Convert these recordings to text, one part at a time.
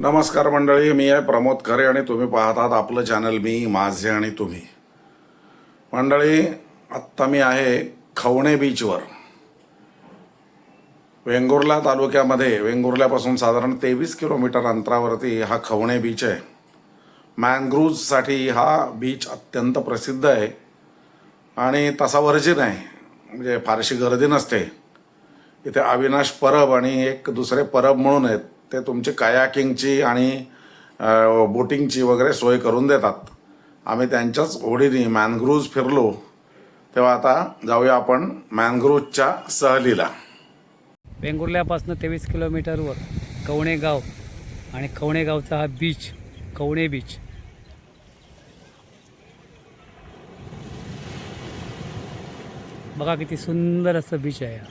नमस्कार मंडळी मी आहे प्रमोद खरे आणि तुम्ही पाहतात आपलं चॅनल मी माझे आणि तुम्ही. मंडळी आत्ता मी आहे खवणे बीचवर वेंगुर्ला तालुक्यामध्ये वेंगुर्ल्यापासून साधारण तेवीस किलोमीटर अंतरावरती हा खवणे बीच आहे. मँग्रूजसाठी हा बीच अत्यंत प्रसिद्ध आहे. आणि तसा वर्जिन आहे. म्हणजे फारशी गर्दी नसते. इथे अविनाश परब आणि एक दुसरे परब म्हणून आहेत. ते तुमची कायाकिंगची आणि बोटिंगची वगैरे सोय करून देतात. आम्ही त्यांच्याच ओढीने मॅनग्रूव्ज फिरलो. तेव्हा आता जाऊया आपण मॅनग्रूव्जच्या सहलीला. वेंगुर्ल्यापासून तेवीस किलोमीटरवर कवणे गाव आणि कवणे गावचा हा बीच कवणे बीच बघा किती सुंदर असं बीच आहे हा.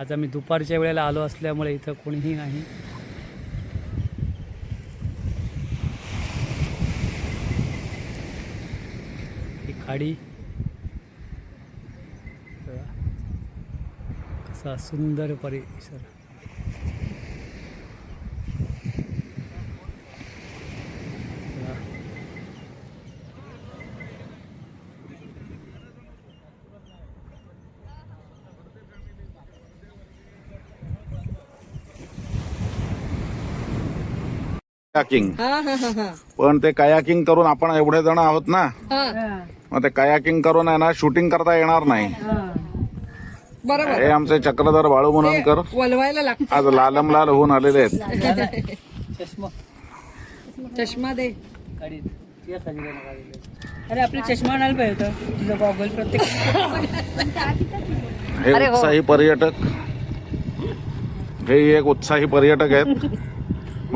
आज आम्ही दुपारच्या वेळेला आलो असल्यामुळे इथं कोणीही नाही. ही खाडी कसा सुंदर परिसर बघा. कायाकिंग. पण ते कायाकिंग करून आपण एवढे जण आहोत ना हा. मग ते कायाकिंग करून आहे ना शूटिंग करता येणार नाही. बरोबर. हे आमचे चक्रधर बाळू वलवायला लागत आज लालम लाल होऊन आलेले आहेत. चष्मा. चष्मा दे. अरे आपले चष्मा आणायला पाहिजे होतं. तुझा गॉगल प्रत्येक हे उत्साही पर्यटक. हे एक उत्साही पर्यटक आहेत.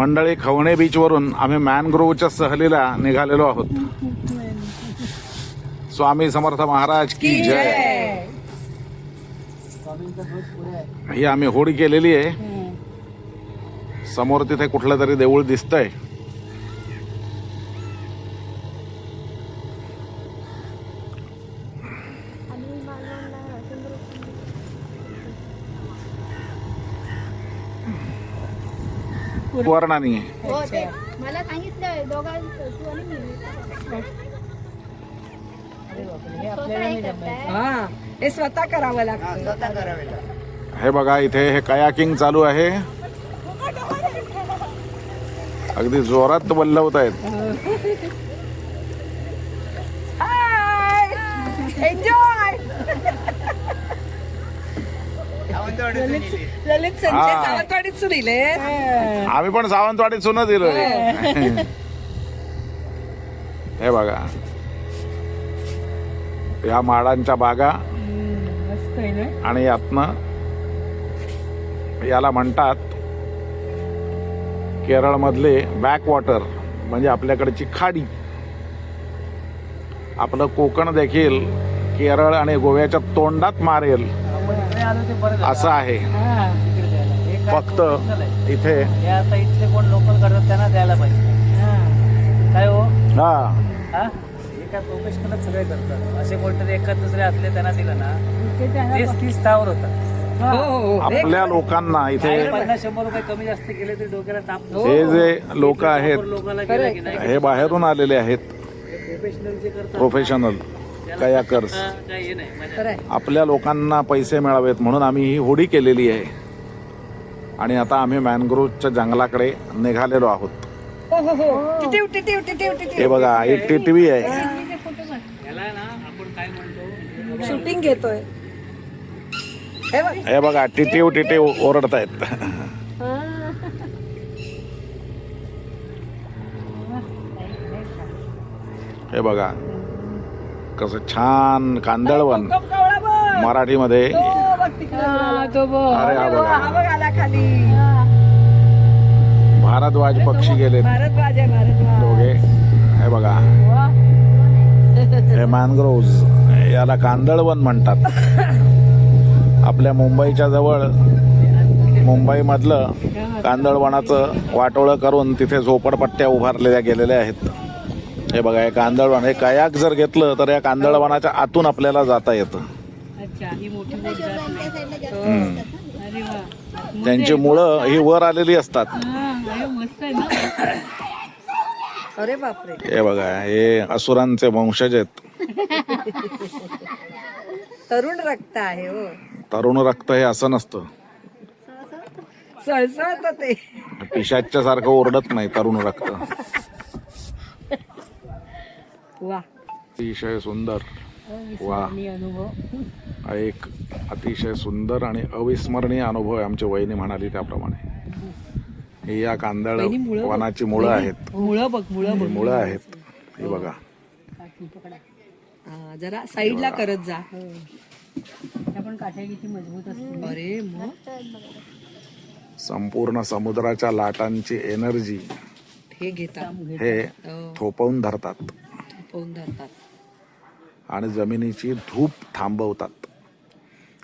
मंडळी खवणे बीच वरून आम्ही मॅनग्रोव्हच्या सहलीला निघालेलो आहोत. स्वामी समर्थ महाराज की जय. ही आम्ही होडी केलेली आहे. समोर तिथे कुठलं तरी देऊळ दिसतंय. वर्णानी आहे. हो ते मला सांगितलं दोघांचं तू आणि मी. स्वतः हे करताय? हा हे स्वतः करावं लागतं. हे बघा इथे हे कयाकिंग चालू आहे. अगदी जोरात बल्लवत आहेत. एन्जॉय ललित संजय हा. सावंतवाडीत सुनीले आम्ही पण सावंतवाडीत सुन दिलोय हे. बघा. या माडांच्या बागा मस्त आहे ना? आणि यातनं याला म्हणतात केरळमधले बॅकवॉटर म्हणजे आपल्याकडची खाडी. आपलं कोकण देखील केरळ आणि गोव्याच्या तोंडात मारेल. आलो ते बरं झालं. असं आहे. हा, तिकडे द्यायला. हे काय फक्त आहे. इथे. हे आता इथले कोण लोकल करतात त्यांना द्यायला पाहिजे. काय हो? हा. हा? हे काय प्रोफेशनलच सगळे करतात. असे कोणतरी एखाद दुसरे असले त्यांना दिलं ना तेच तीस स्थावर होतात. हो. हो हो आपल्या लोकांना इथे पन्नास शंभर रुपये कमी जास्त केले तरी डोक्याला ताप नसतो. हे जे लोक आहेत लोकांना गेलं की नाही हे बाहेरून आलेले आहेत. प्रोफेशनल जे करतात प्रोफेशनल हा, काय नाही खरंय. आपल्या लोकांना पैसे मिळावेत म्हणून आम्ही ही होडी केलेली आहे. आणि आता आम्ही मॅनग्रोव्हच्या जंगलाकडे निघालेलो आहोत. हो हो हो. हे. बघा ही टीटीव्ही आहे. याला ना आपण काय म्हणतो? शूटिंग घेतोय. हे बघ. हे बघा टिटीव टिटीव ओरडतायत. हे बघा कसं छान कांदळवन मराठीमध्ये. अरे हा बघा. भारद्वाज पक्षी भारद्वाज दोघे. हे बघा. हे मॅनग्रोव्ज याला कांदळवन म्हणतात. आपल्या मुंबईच्या जवळ मुंबईमधलं कांदळवनाचं वाटोळं करून तिथे झोपडपट्ट्या उभारलेल्या गेलेल्या आहेत. हे बघा हे कांदळवन हे कयाक जर घेतलं तर या कांदळवनाच्या आतून आपल्याला जाता येतं. अच्छा ही त्यांची मुळं ही वर आलेली असतात. मस्त आहे ना. अरे बापरे. हे बघा हे असुरांचे वंशज आहेत. तरुण रक्त आहे हो. तरुण रक्त हे असं नसतं. सळसळत ते. पिशाच्या सारखं ओरडत नाही तरुण रक्त. वा. अतिशय सुंदर. वा. अनुभव. हा एक अतिशय सुंदर आणि अविस्मरणीय अनुभव आहे आमची वहिनी म्हणाली त्याप्रमाणे. ही या कांदळ वनाची मुळं आहेत. मुळं बघ मुळं ही मुळं आहेत. ही बघा. हा, जरा साईडला करत जा. पण काठ्या किती मजबूत असते अरे मग? संपूर्ण समुद्राच्या लाटांची एनर्जी हे घेता हे हो, थोपवून धरतात. धरतात. आणि जमिनीची धूप थांबवतात.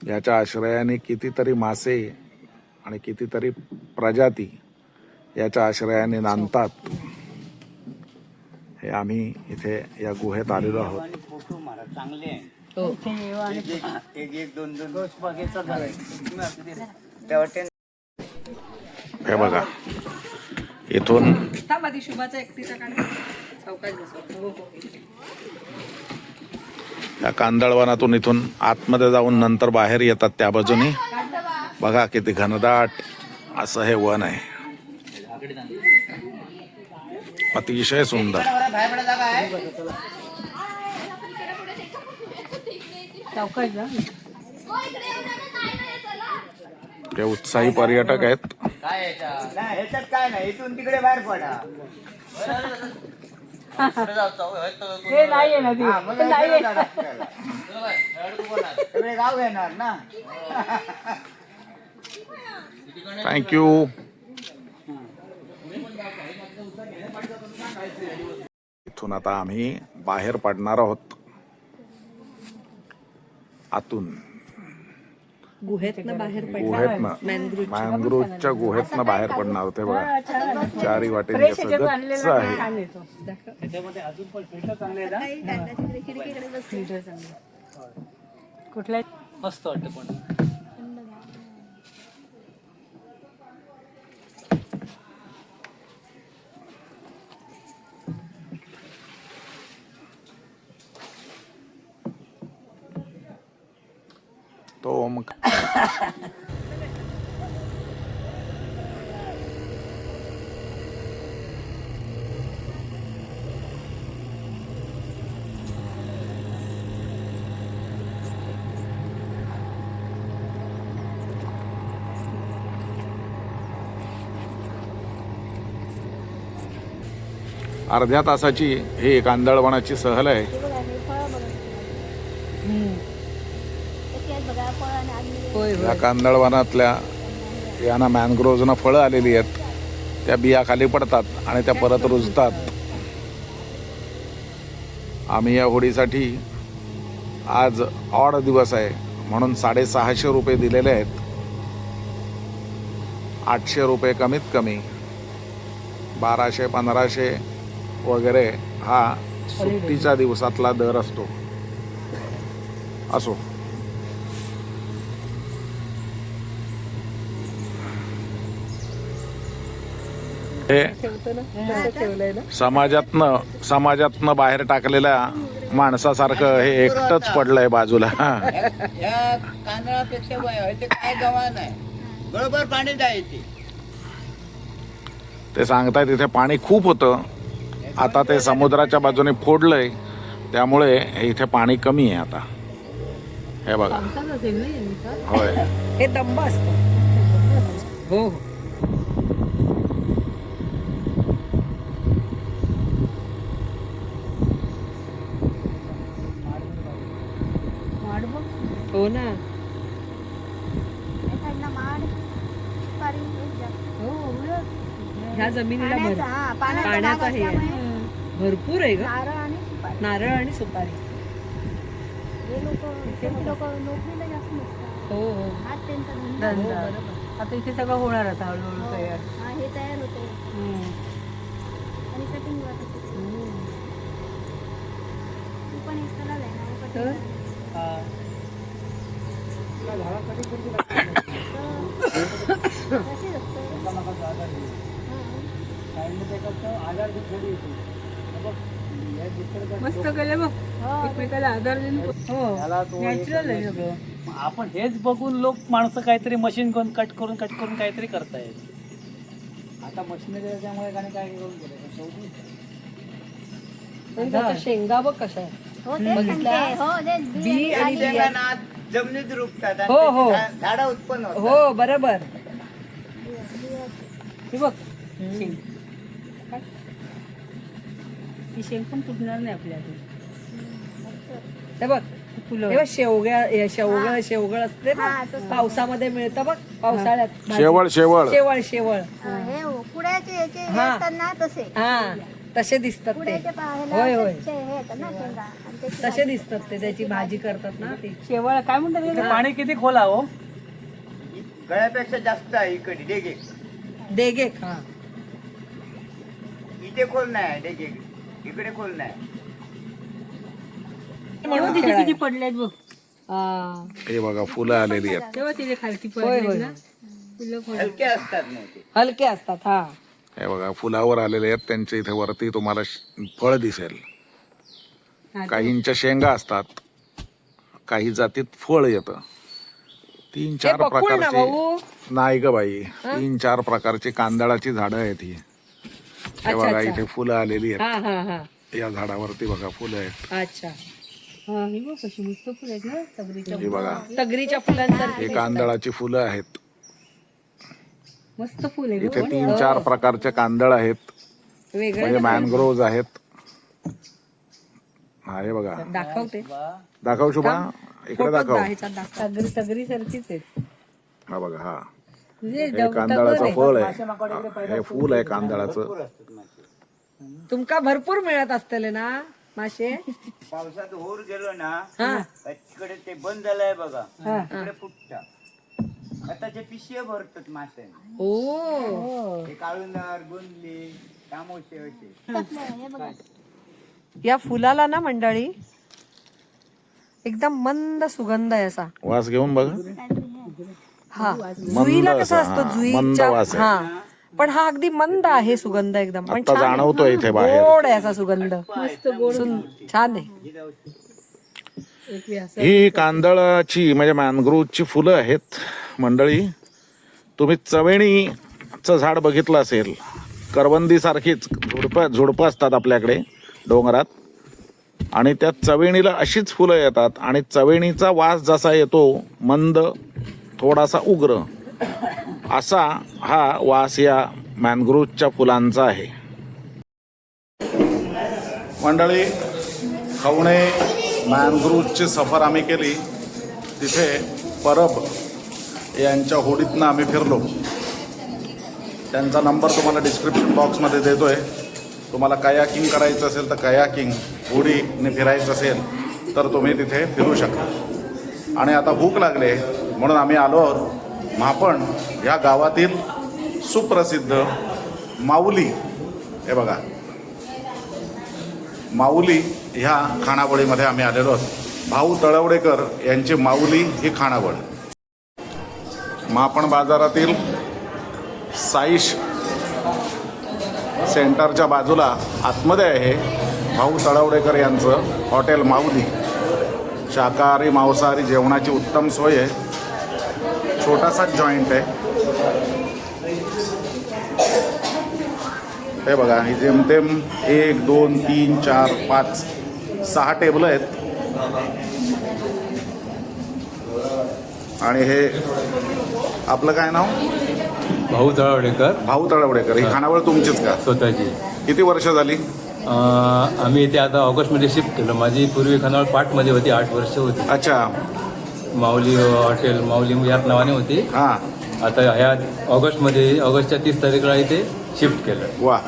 याच्या आश्रयाने कितीतरी मासे आणि कितीतरी प्रजाती याच्या आश्रयाने नांदतात. हे आम्ही इथे या गुहेत आलेलो आहोत. फोटो मारा चांगले आहे. हो. हे बघा. इथून या कांदळवनातून इथून आतमध्ये जाऊन नंतर बाहेर येतात त्या बाजूने. बघा किती घनदाट असं हे वन आहे. अतिशय सुंदर. ते हे उत्साही पर्यटक आहेत. काय याच्यात काय नाही इथून तिकडे बाहेर पडा. हे हे नाही ना ती. हा. सगळे गाव येणार ना. थँक्यू इथून आता आम्ही बाहेर पडणार आहोत. आतून. गुहेतनं बाहेर पडला गुहेतनं. मॅनग्रोव्ह मँग्रोव्हच्या गुहेतनं बाहेर पडणार होते बघा. चारी वाटेने कसं गच्च आहे. त्याच्यामध्ये अजून पण फिल्टर चांगले आहे ना खिडकीकडे बस फिल्टर चांगले कुठल्या मस्त वाटतं पण. तो मग अर्ध्या तासाची ही कांदळवनाची सहल आहे हे बघा हे फळं बघा कशी आहेत बघा फळं आणि आतमध्ये होय या कांदळवनातल्या यांना मॅनग्रोवजनं फळं आलेली आहेत. त्या बिया खाली पडतात आणि त्या परत रुजतात. आम्ही या होडीसाठी आज ऑड दिवस आहे म्हणून साडेसहाशे रुपये दिलेले आहेत. आठशे रुपये कमीत कमी बाराशे पंधराशे वगैरे हा सुट्टीच्या दिवसातला दर असतो. असो. हे ठेवतो ना तसं ठेवलंय ना समाजातनं समाजातनं बाहेर टाकलेल्या माणसासारखं हे एकटंच पडलंय बाजूला. या कांदळापेक्षा ते काय नाही बरोबर पाणी द्यायचे ते सांगतायत इथे पाणी खूप होतं. आता ते समुद्राच्या बाजूने फोडलंय. त्यामुळे इथे पाणी कमी आहे आता. हे बघा. होय. हे दंब असतं. हो. हो ना हे. हो. ह्या जमिनीला भर पाण्याचा हा हे भरपूर आहे ग. नारळ आणि सुपारी. नारळ आणि सुपारी. हे हो हो. आता इथे सगळं होणार आता हळूहळू तयार. हा हे तयार तू पण एक कलर आहे ना तर? कटिंग हा. आजार घडी येतो मस्त केलं बघ. एकमेकाला आधार देऊन त्याला हो नॅचरल आहे सगळं. आपण हेच बघून लोक माणसं काहीतरी मशीन करून कट करून कट करून काहीतरी करतायत. आता मशिनरी त्याच्यामुळे काही काय करून केलं पण शेवटी. पण त्याच्या शेंगा बघ कशा आहे हो हो बी आणि जमिनीत रुपतात आणि हो, हो. त्याची झा- झाडं उत्पन्न होतात. हो बरोबर. हे बघ. शेंग. काय? ही शेंग पण फुटणार नाही आपल्या हे बघ. फुलं. हे बघ शेवग्या हे शेवगळ शेवगळ असते ना. हा, तो पावसामध्ये मिळतं बघ पावसाळ्यात. शेवळ शेवळ. शेवळ शेवळ. हे हो, पुण्याचे याचे हे. हा. ना तसे. हा. तसे दिसतात ते. होय, होय. हे तसे दिसतात ते त्याची भाजी करतात ना ती. शेवळ काय म्हणतात पाणी किती खोला हो? गळ्यापेक्षा जास्त आहे इकडे डेगे. देगे हा. इथे खोल नाही डेगे. इकडे खोल नाही म्हणून तिथे किती पडलेत बघ. हे. बघा फुलं आलेली आहेत. तेव्हा तिथे खालती पडले ना. हलके असतात हलके असतात हा. हे बघा फुलावर आलेले आहेत त्यांच्या इथे वरती तुम्हाला फळ दिसेल. काहींच्या शेंगा असतात काही जातीत फळ येतं. तीन चार प्रकारचे नाही ग बाई तीन चार प्रकारची कांदळाची झाडं आहेत ही. हे बघा इथे फुलं आलेली आहेत. या झाडावरती बघा फुलं आहेत. अच्छा. हा ही ही बघा. तगरीच्या फुलांसारखी हे कांदळाची फुलं आहेत. मस्त फुल आहे इथे तीन चार प्रकारचे कांदळ आहेत. वेगळे म्हणजे मॅनग्रोव्ज आहेत. हा हे बघा. दाखवते. दाखव शुभा. इकडे दाखव. तगरी तगरी सारखीच आहेत. हा बघा हा. म्हणजे हे कांदळाचं फळ आहे. हे फुल आहे कांदळाचं. तुमका भरपूर मिळत असतले ना मासे? पावसात होर गेलो ना हा. तिकडे ते बंद झालंय बघा. हा. तिकडे फुटता. आता ते पिशवे भरतात मासे ओ. ते काळुंदर गुंदली तामोशे असे. हे बघा या फुलाला ना मंडळी एकदम मंद सुगंध आहे असा. वास घेऊन बघा. हा. जुईला कसा असा, असतो? हा, जुईच्या मंद वास आहे. हा. पण हा अगदी मंद आहे सुगंध एकदम. पण आता छान आहे. जाणवतोय इथे बाहेर. गोड आहे असा सुगंध. सुं- छान आहे. ही ही कांदळाची म्हणजे मॅनग्रोव्हची फुलं आहेत मंडळी. तुम्ही चवेणीचं झाड बघितलं असेल करवंदी सारखीच झुडपं झुडपं असतात आपल्याकडे डोंगरात. आणि त्या चवेणीला अशीच फुलं येतात आणि चवेणीचा वास जसा येतो मंद थोडासा उग्र असा हा वास या मॅनग्रोव्हच्या फुलांचा आहे. मंडळी खवणे मॅनग्रोव्हची सफर आम्ही केली. तिथे परब यांच्या होडीतनं आम्ही फिरलो. त्यांचा नंबर तुम्हाला डिस्क्रिप्शन बॉक्समध्ये देतो आहे तुम्हाला कयाकिंग करायचं असेल तर कयाकिंग होडीने फिरायचं असेल तर तुम्ही तिथे फिरू शकता. आणि आता भूक लागले म्हणून आम्ही आलो आहोत म्हापण ह्या गावातील सुप्रसिद्ध माऊली. हे बघा. माऊली ह्या खाणावळीमध्ये आम्ही आलेलो आहोत. भाऊ तळवडेकर यांची माऊली ही खानावळ मापण बाजारातील साईश सेंटरच्या बाजूला आतमध्ये आहे. भाऊ तळवडेकर यांचं हॉटेल माऊली. शाकाहारी मांसाहारी जेवणाची उत्तम सोय आहे. छोटासाच जॉईंट आहे. हे बघा ही जेमतेम एक दोन तीन चार पाच सहा टेबल आहेत. आणि हे आपलं काय नाव? भाऊ तळवडेकर भाऊ तळवडेकर ही खानावळ तुमचीच का? स्वतःची. किती वर्ष झाली? आम्ही इथे आता ऑगस्टमध्ये शिफ्ट केलं. माझी पूर्वी खानावळ पाटमध्ये होती आठ वर्ष होती. अच्छा. माऊली हॉटेल माऊली याच नावाने होती. हां. आता ह्या ऑगस्टमध्ये ऑगस्टच्या तीस तारीखला इथे शिफ्ट केलं. वा.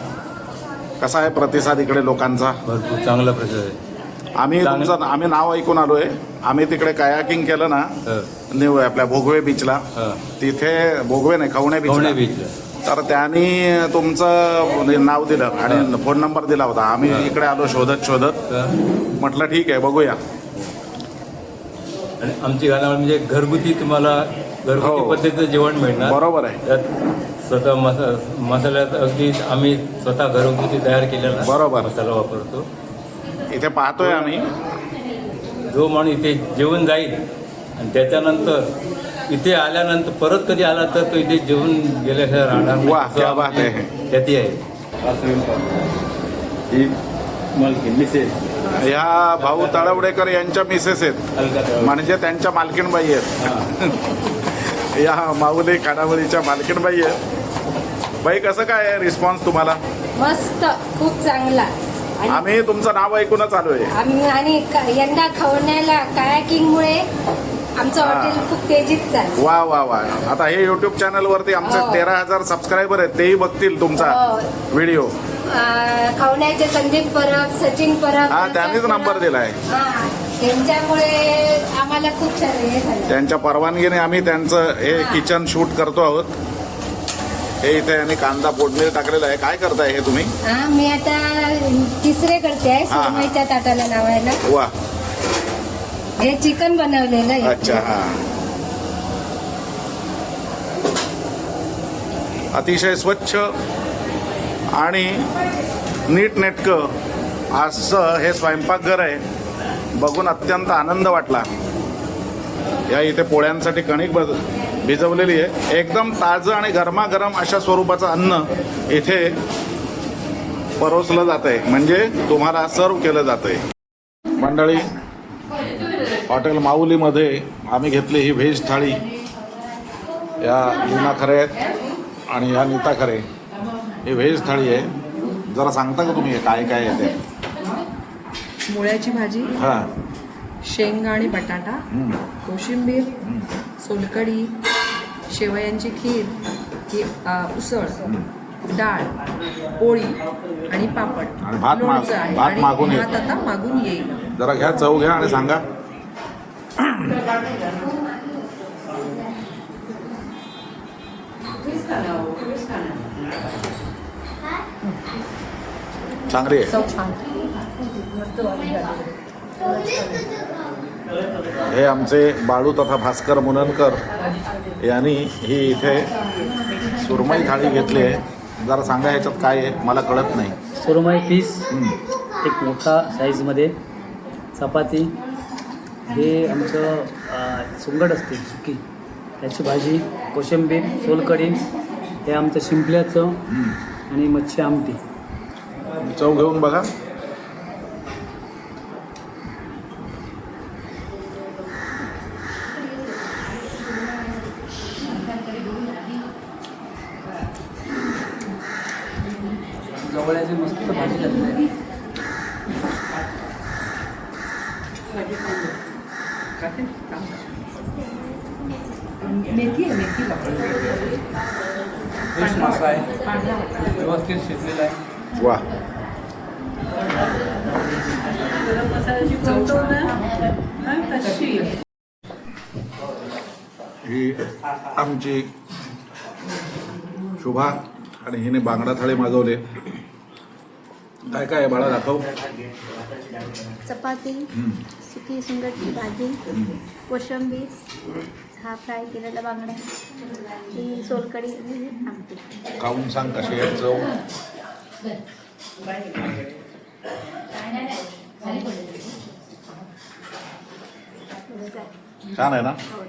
कसा आहे प्रतिसाद इकडे लोकांचा? भरपूर चांगला प्रसाद आहे. आम्ही. तुमचं आम्ही नाव ऐकून आलोय. आम्ही तिकडे कयाकिंग केलं ना न्यू आपल्या भोगवे बीचला. तिथे भोगवे नाही खवणे बीच बीचला तर त्यांनी तुमचं नाव दिलं आणि फोन नंबर दिला होता. आम्ही इकडे आलो शोधत शोधत. म्हटलं ठीक आहे बघूया. आणि आमची खानावळ म्हणजे घरगुती तुम्हाला घरगुती हो. पद्धतीचं जेवण मिळणार. बरोबर आहे. त्यात स्वतः मसा मसाल्यात अगदी आम्ही स्वतः घरगुती तयार केलेला बरोबर. मसाला वापरतो. इथे पाहतोय आम्ही. जो माणूस इथे जेवून जाईल आणि त्याच्यानंतर इथे आल्यानंतर परत कधी आला तर तो इथे जेवून गेल्याशिवाय राहणार नाही. वाह, असं क्या बात आमची आहे. आहे. ही मालकी मिसेस. ह्या भाऊ तळवडेकर यांच्या मिसेस आहेत. अलका तळवडे. म्हणजे त्यांच्या मालकीणबाई आहेत. हां. या माऊली खानावळीच्या मालकीणबाई आहेत. बाई कसं काय रिस्पॉन्स तुम्हाला? मस्त खूप चांगला. आम्ही तुमचं नाव ऐकूनच आलोय आम्ही आणि क- यंदा खवण्याला कायाकिंगमुळे आमचं हा. हॉटेल खूप तेजीत चाललं वा वा वा आता हे युट्यूब चॅनल वरती आमचे हो. तेरा हजार सबस्क्रायबर आहेत तेही बघतील तुमचा हो. व्हिडिओ अं, खवण्याचे संदीप परब सचिन परब हा त्यांनीच नंबर. दिलाय हा त्यांच्यामुळे आम्हाला खूप छान हे झालं त्यांच्या परवानगीने आम्ही त्यांचं हे किचन शूट करतो आहोत हे इथे आणि कांदा फोडणी टाकलेला आहे. काय करताय हे तुम्ही? हा मी आता तिसरे करते आहे हा, हा. सुरमईच्या ताटाला लावायला. वा. हे चिकन बनवलेलं आहे. अच्छा हा. अतिशय स्वच्छ आणि नीटनेटकं असं हे स्वयंपाकघर आहे. बघून अत्यंत आनंद वाटला. या इथे पोळ्यांसाठी कणिक भिजवलेली आहे. एकदम ताजं आणि गरमागरम अशा स्वरूपाचं अन्न इथे परोसलं जात आहे म्हणजे तुम्हाला सर्व केलं जात आहे मंडळी हॉटेल माऊलीमध्ये आम्ही घेतली ही व्हेज थाळी. या लीना खरे आहेत आणि या नीता खरे. ही व्हेज थाळी आहे. जरा सांगता का तुम्ही काय काय आहे ते? मुळ्याची भाजी हां. शेंगा आणि बटाटा. कोशिंबीर सोलकढी शेवयांची खीर ही उसळ डाळ पोळी आणि पापड. आणि भात लोणचं आहे. भात आणि मागून. भात आता मागून येईल. जरा घ्या चव घ्या आणि सांगा. चांगली आहे. चव छान. हे आमचे बाळू तथा भास्कर मुननकर यांनी ही इथे सुरमई थाळी घेतली आहे. जरा सांगा ह्याच्यात काय आहे? मला कळत नाही. सुरमई पीस. एक मोठा साईजमध्ये चपाती हे आमचं सुंगट असते सुकी. त्याची भाजी कोशिंबीर सोलकढी हे आमचं शिंपल्याचं आणि मच्छी आमटी. चव घेऊन बघा. ही आमची शुभा आणि हिने बांगडा थाळी मागवले. काय काय आहे बाळा दाखव. चपाती सुकी सुंगटची भाजी कोशिंबीर हा फ्राय केलेला बांगडा ही सोलकडी आमटी. खाऊन सांग कशी आहे चव. छान आहे ना? हो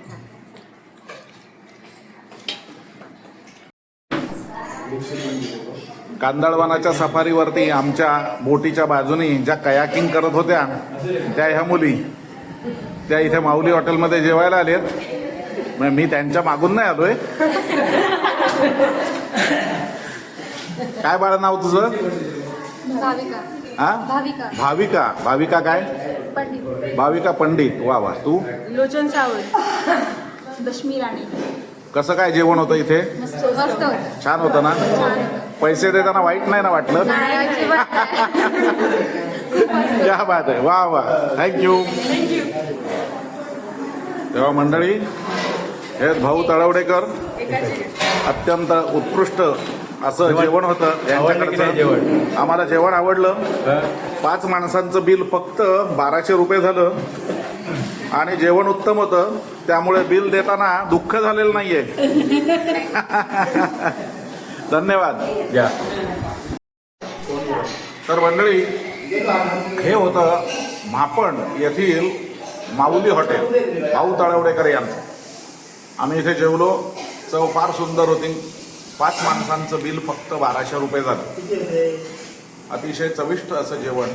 कांदळवनाच्या सफारीवरती आमच्या बोटीच्या बाजूनी ज्या कयाकिंग करत होत्या त्या ह्या मुली. त्या इथे माऊली हॉटेलमध्ये जेवायला आलेत. मग मी त्यांच्या मागून नाही आलोय. काय बाळा नाव तुझं? भाविका. हा? भाविका. भाविका. भाविका काय? पंडित. भाविका पंडित वा वा. तू? लोचन सावंत. दशमी राणी. कसं काय जेवण होतं इथे? मस्त मस्त छान होतं ना? पैसे देताना वाईट नाही ना वाटलं? क्या बात आहे. वा वा. थँक्यू तेव्हा मंडळी हे भाऊ तळवडेकर अत्यंत उत्कृष्ट असं जेवण. होतं. यांच्याकडचं जेवण? आम्हाला जेवण आवडलं? पाच माणसांचं बिल फक्त बाराशे रुपये झालं. आणि जेवण उत्तम होतं. त्यामुळे बिल देताना दुःख झालेलं नाहीये. धन्यवाद. द्या तर मंडळी हे होतं म्हापण येथील माऊली हॉटेल भाऊ तळवडेकर यांचं. आम्ही इथे जेवलो. चव फार सुंदर होती. पाच माणसांचं बिल फक्त बाराशे रुपये झालं. अतिशय चविष्ट असं जेवण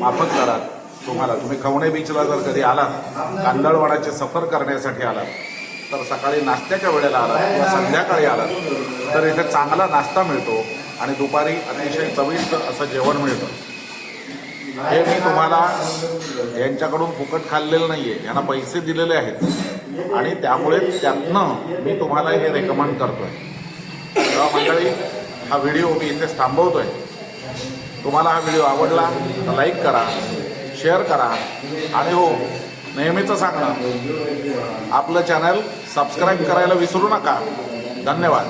माफक दरात तुम्हाला तुम्ही खवणे बीचला जर कधी आलात कांदळवाडाचे सफर करण्यासाठी आलात तर सकाळी नाश्त्याच्या वेळेला आलात किंवा संध्याकाळी आलात तर इथे चांगला नाश्ता मिळतो आणि दुपारी अतिशय चविष्ट असं जेवण मिळतं. हे मी तुम्हाला यांच्याकडून फुकट खाल्लेलं नाही आहे यांना पैसे दिलेले आहेत. आणि त्यामुळे त्यातनं मी तुम्हाला हे रेकमेंड करतोय. तेव्हा मंडळी हा व्हिडिओ मी इथेच थांबवतोय. तुम्हाला हा व्हिडिओ आवडला तर लाईक करा शेअर करा. आणि हो नेहमीचं सांगणं आपलं चॅनल सबस्क्राईब करायला विसरू नका. धन्यवाद.